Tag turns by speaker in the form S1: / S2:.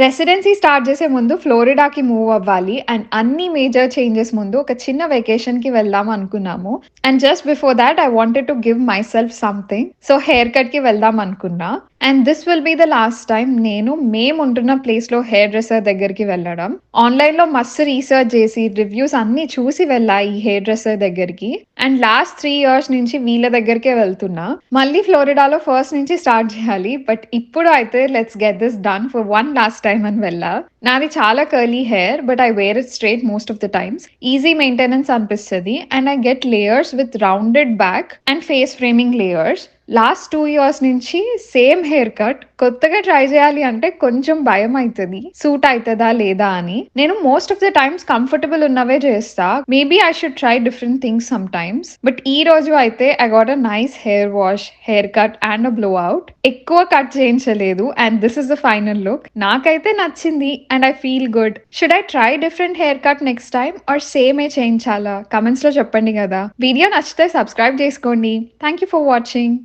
S1: Residency start చేసే ముందు ఫ్లోరిడాకి మూవ్ అవ్వాలి. అండ్ అన్ని మేజర్ చేంజెస్ ముందు ఒక చిన్న వెకేషన్కి వెళ్దాం అనుకున్నాము. And just before that I wanted to give myself something so hair కట్కి వెళ్దాం అనుకున్నా. And this will be the last time నేను మేము ఉంటున్న ప్లేస్లో హెయిర్ డ్రెస్సర్ దగ్గరికి వెళ్ళడం. ఆన్లైన్లో మస్తు రీసెర్చ్ చేసి రివ్యూస్ అన్ని చూసి వెళ్ళా ఈ హెయిర్ డ్రెస్సర్ దగ్గరికి. అండ్ లాస్ట్ త్రీ ఇయర్స్ నుంచి వీళ్ళ దగ్గరికే వెళ్తున్నా. మళ్ళీ ఫ్లోరిడాలో ఫస్ట్ నుంచి స్టార్ట్ చేయాలి. బట్ ఇప్పుడు అయితే let's get this done for one last time అని వెళ్ళా. నాది చాలా curly hair but I wear it straight most of the times easy maintenance అనిపిస్తుంది. And I get layers with rounded back and face framing layers last two years నుంచి same hair cut కొత్తగా try చేయాలి అంటే కొంచెం భయం అవుతుంది suit అవుతుందా లేదా అని. నేను most of the times comfortable ఉన్నవే చేస్తా. Maybe I should try different things some times but ఈ రోజు అయితే I got a nice hair wash hair cut and a blow out ఎక్కువ cut చేయించలేదు. And this is the final look నాకైతే నచ్చింది and I feel good should I try different hair cut next time or same ఏ చేయించాలా? కమెంట్స్లో చెప్పండి కదా. Video నచ్చితే subscribe చేసుకోండి. Thank you for watching